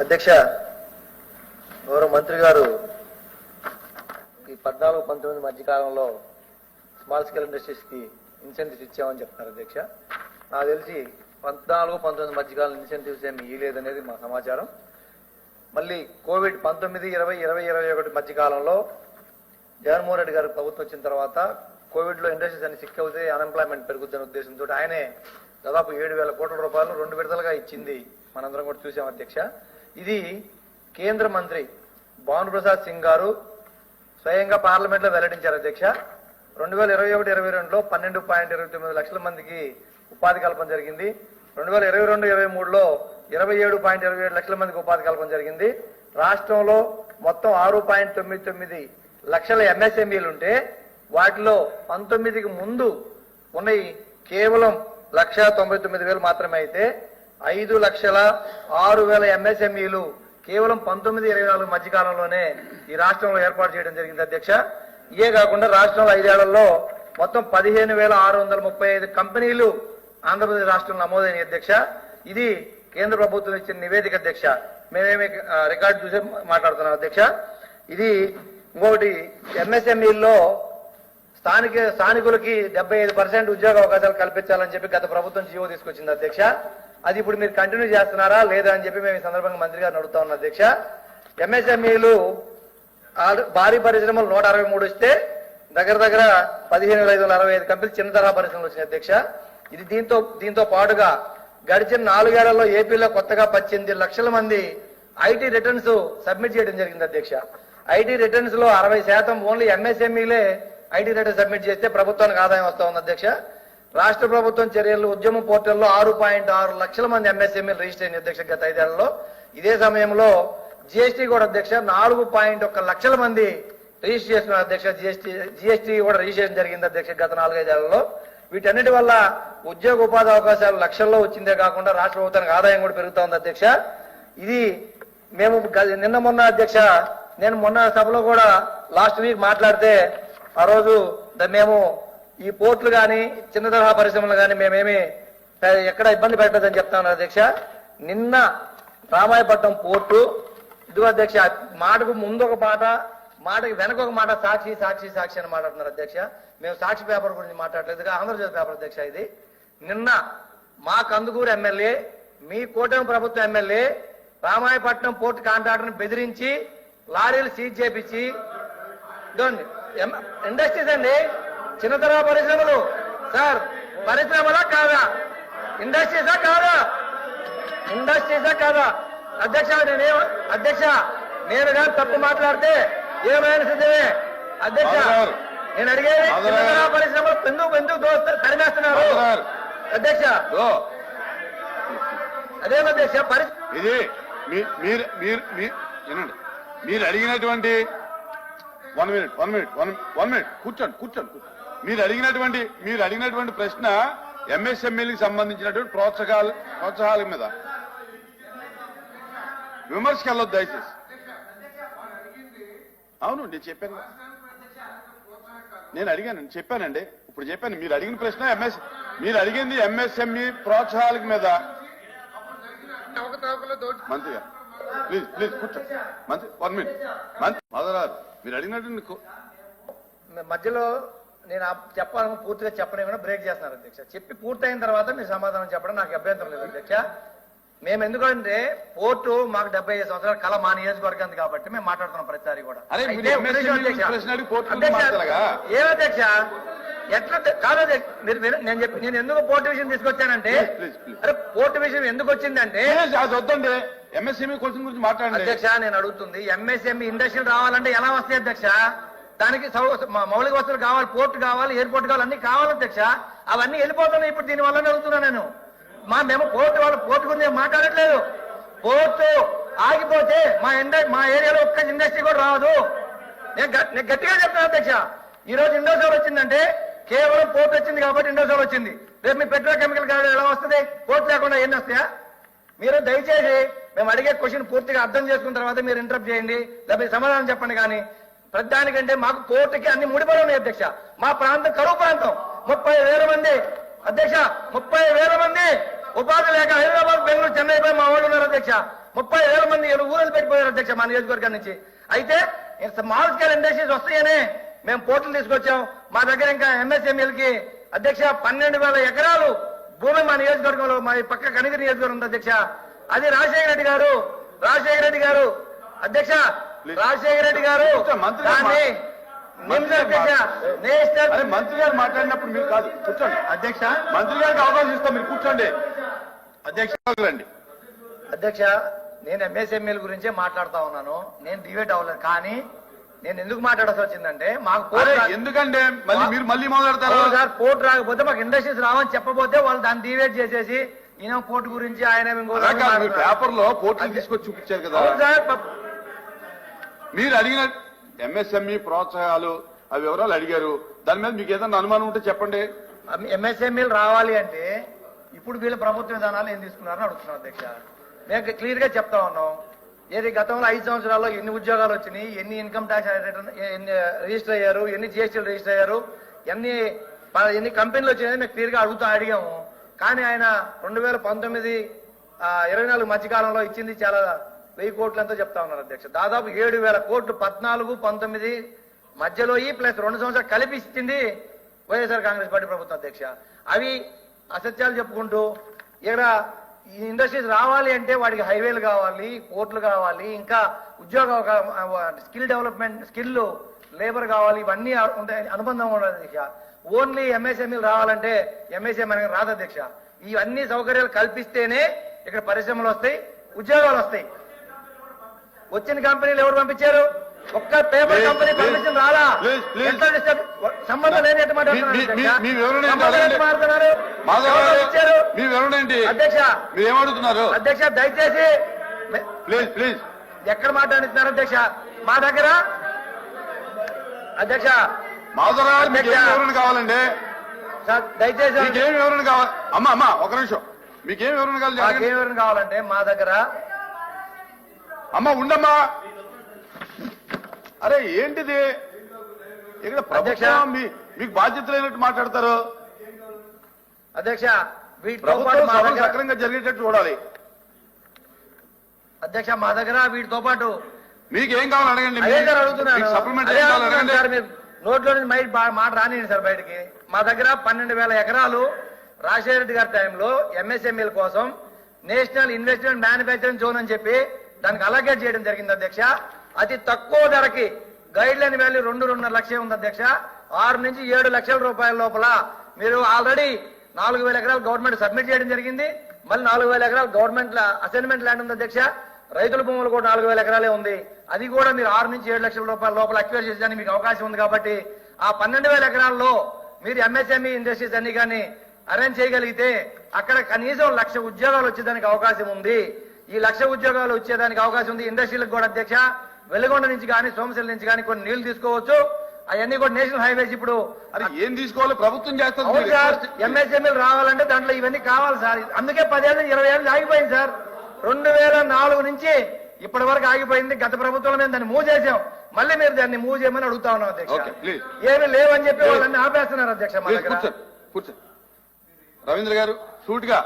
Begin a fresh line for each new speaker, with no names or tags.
అధ్యక్ష గౌరవ మంత్రి గారు ఈ పద్నాలుగు పంతొమ్మిది మధ్యకాలంలో స్మాల్ స్కేల్ ఇండస్ట్రీస్కి ఇన్సెంటివ్స్ ఇచ్చామని చెప్తున్నారు అధ్యక్ష. నాకు తెలిసి పద్నాలుగు పంతొమ్మిది మధ్యకాలం ఇన్సెంటివ్స్ ఏమి ఇవ్వలేదనేది మా సమాచారం. మళ్ళీ కోవిడ్ పంతొమ్మిది ఇరవై ఇరవై ఇరవై ఒకటి మధ్యకాలంలో జగన్మోహన్ రెడ్డి గారు ప్రభుత్వం వచ్చిన తర్వాత కోవిడ్లో ఇండస్ట్రీస్ అన్ని సిక్ అవుతే అన్ఎంప్లాయ్మెంట్ పెరుగుతున్న ఉద్దేశంతో ఆయనే దాదాపు ఏడు వేల కోట్ల రూపాయలు రెండు విడతలుగా ఇచ్చింది మనందరం కూడా చూసాం అధ్యక్ష. ఇది కేంద్ర మంత్రి భానుప్రసాద్ సింగ్ గారు స్వయంగా పార్లమెంట్లో వెల్లడించారు అధ్యక్ష. రెండు వేల ఇరవై ఒకటి ఇరవై రెండులో పన్నెండు పాయింట్ ఇరవై తొమ్మిది లక్షల మందికి ఉపాధి కల్పన జరిగింది. రెండు వేల ఇరవై రెండు ఇరవై మూడులో ఇరవై ఏడు పాయింట్ ఇరవై ఏడు లక్షల మందికి ఉపాధి కల్పన జరిగింది. రాష్ట్రంలో మొత్తం ఆరు పాయింట్ తొమ్మిది తొమ్మిది లక్షల ఎంఎస్ఎంఈలు ఉంటే వాటిలో పంతొమ్మిదికి ముందు ఉన్నాయి కేవలం లక్ష తొంభై తొమ్మిది వేలు మాత్రమే అయితే ఐదు లక్షల ఆరు వేల ఎంఎస్ఎంఈలు కేవలం పంతొమ్మిది ఇరవై నాలుగు మధ్యకాలంలోనే ఈ రాష్ట్రంలో ఏర్పాటు చేయడం జరిగింది అధ్యక్ష. ఇయే కాకుండా రాష్ట్రంలో ఐదేళ్ళలో మొత్తం పదిహేను వేల ఆరు వందల ముప్పై ఐదు కంపెనీలు ఆంధ్రప్రదేశ్ రాష్ట్రంలో నమోదైన అధ్యక్ష. ఇది కేంద్ర ప్రభుత్వం ఇచ్చిన నివేదిక అధ్యక్ష. మేమేమి రికార్డు చూసి మాట్లాడుతున్నాం అధ్యక్ష. ఇది ఇంకొకటి ఎంఎస్ఎంఈల్లో స్థానిక స్థానికులకి డెబ్బై ఐదు పర్సెంట్ ఉద్యోగ అవకాశాలు కల్పించాలని చెప్పి గత ప్రభుత్వం జీవో తీసుకొచ్చింది అధ్యక్ష. అది ఇప్పుడు మీరు కంటిన్యూ చేస్తున్నారా లేదా అని చెప్పి మేము ఈ సందర్భంగా మంత్రి గారు అడుగుతా ఉన్నాం అధ్యక్ష. ఎంఎస్ఎంఈలు భారీ పరిశ్రమలు నూట అరవై మూడు ఇస్తే దగ్గర దగ్గర పదిహేను వేల ఐదు వందల అరవై ఐదు కంపెనీలు చిన్న తరహా పరిశ్రమలు వచ్చినాయి అధ్యక్ష. ఇది దీంతో దీంతో పాటుగా గడిచిన నాలుగేళ్ళలో ఏపీలో కొత్తగా పద్దెనిమిది లక్షల మంది ఐటీ రిటర్న్స్ సబ్మిట్ చేయడం జరిగింది అధ్యక్ష. ఐటీ రిటర్న్స్లో అరవై శాతం ఓన్లీ ఎంఎస్ఎంఈలే ఐటీ రిటర్న్ సబ్మిట్ చేస్తే ప్రభుత్వానికి ఆదాయం వస్తా ఉంది అధ్యక్ష. రాష్ట్ర ప్రభుత్వం చర్యలు ఉద్యమ పోర్టల్లో ఆరు పాయింట్ ఆరు లక్షల మంది ఎంఎస్ఎంఈలు రిజిస్టర్ అయింది అధ్యక్ష గత ఐదేళ్ళలో. ఇదే సమయంలో జిఎస్టీ కూడా అధ్యక్ష నాలుగు పాయింట్ ఒక్క లక్షల మంది రిజిస్టర్ చేస్తున్నారు అధ్యక్ష. జిఎస్టీ జిఎస్టీ కూడా రిజిస్ట్రేషన్ జరిగింది అధ్యక్ష గత నాలుగైదేళ్ళలో. వీటన్నిటి వల్ల ఉద్యోగ ఉపాధి అవకాశాలు లక్షల్లో వచ్చిందే కాకుండా రాష్ట్ర ప్రభుత్వానికి ఆదాయం కూడా పెరుగుతా ఉంది అధ్యక్ష. ఇది మేము నిన్న మొన్న అధ్యక్ష నేను మొన్న సభలో కూడా లాస్ట్ వీక్ మాట్లాడితే ఆ రోజు మేము ఈ పోర్టులు కానీ చిన్న తరహా పరిశ్రమలు కానీ మేమేమి ఎక్కడ ఇబ్బంది పెట్టదని చెప్తాను అధ్యక్ష. నిన్న రామాయపట్నం పోర్టు ఇదిగో అధ్యక్ష మాటకు ముందు ఒక మాట మాటకి వెనక ఒక మాట సాక్షి సాక్షి సాక్షి అని మాట్లాడుతున్నారు అధ్యక్ష. మేము సాక్షి పేపర్ గురించి మాట్లాడలేదు ఆంధ్రజ్యోతి పేపర్ అధ్యక్ష ఇది. నిన్న మా కందుకూరు ఎమ్మెల్యే మీ కూటమి ప్రభుత్వ ఎమ్మెల్యే రామాయపట్నం పోర్టు కాంట్రాక్టర్ని బెదిరించి లారీలు సీజ్ చేపించి ఇదండి ఇండస్ట్రీస్ అండి. చిన్న తరహా పరిశ్రమలు. సార్ పరిశ్రమలా కాదా? ఇండస్ట్రీసా కాదా? ఇండస్ట్రీసా కాదా? అధ్యక్ష నేనే అధ్యక్ష నేను కానీ తప్పు మాట్లాడితే ఏమైనా సిద్ధమే? అధ్యక్ష. నేను అడిగేది చిన్న
మాధవరావు.
తరహా పరిశ్రమలు ఎందుకు ఎందుకు దోస్తారు తరిమేస్తున్నారు. అధ్యక్ష. అదే అధ్యక్ష? పరిస్థితి
ఇది మీరు మీరు మీ- వినండి. మీరు అడిగినటువంటి one minute one minute one one minute కూర్చోండి కూర్చోండి. మీరు అడిగినటువంటి మీరు అడిగినటువంటి ప్రశ్న ఎంఎస్ఎంఈలకు సంబంధించినటువంటి ప్రోత్సాహాలు ప్రోత్సాహాల మీద. విమర్శకి వెళ్ళొద్దు దయచేసి. అవును నేను చెప్పాను. నేను అడిగాను చెప్పానండి. ఇప్పుడు చెప్పాను మీరు అడిగిన ప్రశ్న ఎంఎస్ మీరు అడిగింది ఎంఎస్ఎంఈ ప్రోత్సాహాల మీద. మంత్రి గారు. ప్లీజ్ ప్లీజ్ కూర్చో. మంత్రి వన్ మినిట్ మదరారు మీరు అడిగినట్టు
మధ్యలో నేను చెప్పాలని పూర్తిగా చెప్పలేకుండా బ్రేక్ చేస్తున్నారు అధ్యక్ష. చెప్పి పూర్తయిన తర్వాత మీరు సమాధానం చెప్పడం నాకు అభ్యంతరం లేదు అధ్యక్ష. మేము ఎందుకంటే పోర్టు మాకు డెబ్బై ఐదు సంవత్సరాల కళ మా నియోజకవర్గానికి కాబట్టి మేము మాట్లాడుతున్నాం ప్రతిసారి కూడా.
అరే, మీరు
అయితే ఒక
MSME
నిమిషం అధ్యక్ష.
ప్రశ్న అడిగి పోర్టు గురించి
అధ్యక్ష,
మాట్లాడగా?
ఏం అధ్యక్ష? ఎట్లా కాదు మీరు నేను చెప్పి నేను ఎందుకు పోర్టు విషయం తీసుకొచ్చానంటే. అరే పోర్టు విషయం ఎందుకు వచ్చిందంటే
ప్లీజ్, అది వద్దండి. ఎంఎస్ఎంఈ క్వశ్చన్ గురించి మాట్లాడండి.
అధ్యక్ష నేను అడుగుతుంది ఎంఎస్ఎంఈ ఇండస్ట్రీలు రావాలంటే ఎలా వస్తాయి అధ్యక్ష? దానికి సౌ- మా మౌలిక వస్తువులు కావాలి పోర్ట్ కావాలి ఎయిర్పోర్ట్ కావాలి అన్ని కావాలి అధ్యక్ష. అవన్నీ వెళ్ళిపోతున్నాయి ఇప్పుడు దీని వల్ల అడుగుతున్నా నేను. మా మేము పోర్టు వాళ్ళ పోర్టు గురించి మాట్లాడట్లేదు. పోర్టు ఆగిపోతే మా ఇండ మా ఏరియాలో ఒక్క ఇండస్ట్రీ కూడా రాదు. నేను గ- నేను గట్టిగా చెప్తాను అధ్యక్ష ఈ రోజు ఇండోసోల్ వచ్చిందంటే కేవలం పోర్ట్ వచ్చింది కాబట్టి ఇండోసోల్ వచ్చింది. రేపు మీ పెట్రోకెమికల్ గాడి ఎలా వస్తుంది? పోర్ట్ లేకుండా ఎన్ని వస్తాయా? మీరు దయచేసి మేము అడిగే క్వశ్చన్ పూర్తిగా అర్థం చేసుకున్న తర్వాత మీరు ఇంటరప్ట్ చేయండి. లేకపోతే సమాధానం చెప్పండి కానీ ప్రతిదానికంటే మాకు కోర్టుకి అన్ని ముడిపడి ఉన్నాయి అధ్యక్ష. మా ప్రాంతం కరువు ప్రాంతం. ముప్పై వేల మంది. అధ్యక్ష ముప్పై వేల మంది ఉపాధి లేక హైదరాబాద్ బెంగళూరు చెన్నై పోయి మా వాళ్ళు ఉన్నారు అధ్యక్ష. ముప్పై వేల మంది ఏడు ఊరలు పెట్టిపోయారు అధ్యక్ష మా నియోజకవర్గం నుంచి. అయితే స్మాల్ స్కేల్ ఇండస్ట్రీస్ వస్తాయనే మేము పోర్టులు తీసుకొచ్చాం. మా దగ్గర ఇంకా ఎంఎస్ఎంఎల్కి అధ్యక్ష పన్నెండు వేల ఎకరాలు భూమి మా నియోజకవర్గంలో మా పక్క కనిగిరి నియోజకవర్గం ఉంది అధ్యక్ష. అది రాజశేఖర రెడ్డి గారు. రాజశేఖర రెడ్డి గారు. అధ్యక్ష రాజశేఖర రెడ్డి గారు.
మంత్రి గారు మాట్లాడినప్పుడు మీరు కాదు. కూర్చోండి.
అధ్యక్ష.
మంత్రి గారికి అవకాశం ఇస్తాం మీరు కూర్చోండి.
అధ్యక్ష అధ్యక్ష నేను ఎంఎస్ఎంఎల్ గురించే మాట్లాడుతా ఉన్నాను. నేను డివేట్ అవ్వలేదు కానీ నేను ఎందుకు మాట్లాడాల్సి వచ్చిందంటే మాకు పోర్ట్
ఎందుకంటే మళ్ళీ మీరు మళ్ళీ మొదలెడతారు?
అవును సార్ పోర్ట్ రాకపోతే మాకు ఇండస్ట్రీస్ రావని చెప్పబోతే వాళ్ళు దాన్ని డివేట్ చేసేసి ఈయన పోర్ట్ గురించి ఆయన.
పేపర్లో పోర్టులు తీసుకొచ్చి చూపించారు కదా. మీరు అడిగిన ఎంఎస్ఎంఈ ప్రోత్సాహాలు అవి వివరాలు అడిగారు? దాని మీద మీకు ఏదైనా అనుమానం ఉంటే చెప్పండి.
ఎంఎస్ఎంఈలు రావాలి అంటే ఇప్పుడు వీళ్ళ ప్రభుత్వ విధానాలు ఏం తీసుకున్నారని అడుగుతున్నాం అధ్యక్ష. మేము క్లియర్గా చెప్తా ఉన్నాం. ఏది గతంలో ఐదు సంవత్సరాల్లో ఎన్ని ఉద్యోగాలు వచ్చినాయి ఎన్ని ఇన్కమ్ ట్యాక్స్ ఎన్ని రిజిస్టర్ అయ్యారు ఎన్ని జిఎస్టీలు రిజిస్టర్ అయ్యారు ఎన్ని ఎన్ని కంపెనీలు వచ్చినాయని మేము క్లియర్గా అడుగుతూ అడిగాము. కానీ ఆయన రెండు వేల పంతొమ్మిది ఇరవై నాలుగు మధ్యకాలంలో ఇచ్చింది చాలా వెయ్యి కోట్లు ఎంతో చెప్తా ఉన్నారు అధ్యక్ష. దాదాపు ఏడు వేల కోట్లు పద్నాలుగు పంతొమ్మిది మధ్యలో ఈ ప్లస్ రెండు సంవత్సరాలు కలిపి ఇచ్చింది వైఎస్ఆర్ కాంగ్రెస్ పార్టీ ప్రభుత్వం అధ్యక్ష. అవి అసత్యాలు చెప్పుకుంటూ ఇక్కడ ఈ ఇండస్ట్రీస్ రావాలి అంటే వాడికి హైవేలు కావాలి పోర్ట్లు కావాలి ఇంకా ఉద్యోగ స్కిల్ డెవలప్మెంట్ స్కిల్ లేబర్ కావాలి ఇవన్నీ ఉంటాయి అనుబంధం ఉండదు అధ్యక్ష. ఓన్లీ ఎంఎస్ఎంఈలు రావాలంటే ఎంఎస్ఎం అనేది రాదు అధ్యక్ష. ఇవన్నీ సౌకర్యాలు కల్పిస్తేనే ఇక్కడ పరిశ్రమలు వస్తాయి ఉద్యోగాలు వస్తాయి. వచ్చిన కంపెనీలు ఎవరు పంపించారు? ఒక్క పేపర్ కంపెనీ పర్మిషన్ రాలా? సంబంధం లేని ఎట్టు మాట్లాడుతున్నారు అధ్యక్ష?
మీ వివరణ ఏంటి?
సంబంధం లేని
అడగండి.
మాట్లాడుతున్నారు.
మాధవ్
ఎవరు
గారు
ఇచ్చారు?
మీ వివరణ ఏంటి?
అధ్యక్ష
మీరు ఏమడుగుతున్నారు?
అధ్యక్ష దయచేసి
ప్లీజ్ ప్లీజ్
ఎక్కడ మాట్లాడుతున్నారు అధ్యక్ష? మా దగ్గర? అధ్యక్ష
మాధవ్ గారు మీకు ఏం వివరణ కావాలండి?
దయచేసి
మీకేం వివరణ కావాలి అమ్మా అమ్మా ఒక నిమిషం. మీకేం వివరణ కావాలి
వివరణ కావాలంటే మా దగ్గర
అమ్మా ఉండమ్మా. అరే ఏంటిది? ఇక్కడ
అధ్యక్ష.
ప్రభుత్వం మీకు బాధ్యత లేనట్టు మాట్లాడతారు.
అధ్యక్ష
ప్రభుత్వం సక్రమంగా జరిగేటట్టు చూడాలి.
అధ్యక్ష మా దగ్గర వీటితో పాటు
మీకు ఏం కావాలి అడగండి. సప్లిమెంట్
నోట్లో మైట్ మాట రానియండి సార్ బయటికి. మా దగ్గర పన్నెండు వేల ఎకరాలు రాజశేఖర రెడ్డి గారి టైంలో ఎంఎస్ఎంఈల కోసం నేషనల్ ఇన్వెస్ట్మెంట్ మ్యానుఫ్యాక్చరింగ్ జోన్ అని చెప్పి దానికి అలగేట్ చేయడం జరిగింది అధ్యక్ష. అతి తక్కువ ధరకి గైడ్ లైన్ వాల్యూ రెండు రెండున్నర లక్షలు ఉంది అధ్యక్ష. ఆరు నుంచి ఏడు లక్షల రూపాయల లోపల మీరు ఆల్రెడీ నాలుగు వేల ఎకరాలు గవర్నమెంట్ సబ్మిట్ చేయడం జరిగింది. మళ్ళీ నాలుగు వేల ఎకరాలు గవర్నమెంట్ అసైన్మెంట్ ల్యాండ్ ఉంది అధ్యక్ష. రైతుల భూములు కూడా నాలుగు వేల ఎకరాలే ఉంది. అది కూడా మీరు ఆరు నుంచి ఏడు లక్షల రూపాయల లోపల అక్వైర్ చేసేదానికి మీకు అవకాశం ఉంది కాబట్టి ఆ పన్నెండు వేల ఎకరాల్లో మీరు ఎంఎస్ఎంఈ ఇండస్ట్రీస్ అన్ని కానీ అరేంజ్ చేయగలిగితే అక్కడ కనీసం లక్ష ఉద్యోగాలు వచ్చేదానికి అవకాశం ఉంది. ఈ లక్ష ఉద్యోగాలు వచ్చేదానికి అవకాశం ఉంది. ఇండస్ట్రీలకు కూడా అధ్యక్ష. వెలుగొండ నుంచి కానీ సోమశిల నుంచి కానీ కొన్ని నీళ్ళు తీసుకోవచ్చు. అవన్నీ కూడా నేషనల్ హైవేస్ ఇప్పుడు
అరే ఏం తీసుకోవాలో ప్రభుత్వం చేస్తుంది
ఎంఎస్ఎంఎల్ రావాలంటే దాంట్లో ఇవన్నీ కావాలి సార్. అందుకే పదేళ్ళు ఇరవై ఏళ్ళు ఆగిపోయింది సార్. రెండు వేల నాలుగు నుంచి ఇప్పటి వరకు ఆగిపోయింది. గత ప్రభుత్వంలో మేము దాన్ని మూవ్ చేసాం మళ్ళీ మీరు దాన్ని మూవ్ చేయమని అడుగుతా ఉన్నాం అధ్యక్ష. ఏమీ లేవని చెప్పి వాళ్ళని ఆపేస్తున్నారు అధ్యక్ష
రవీంద్ర గారు సూటిగా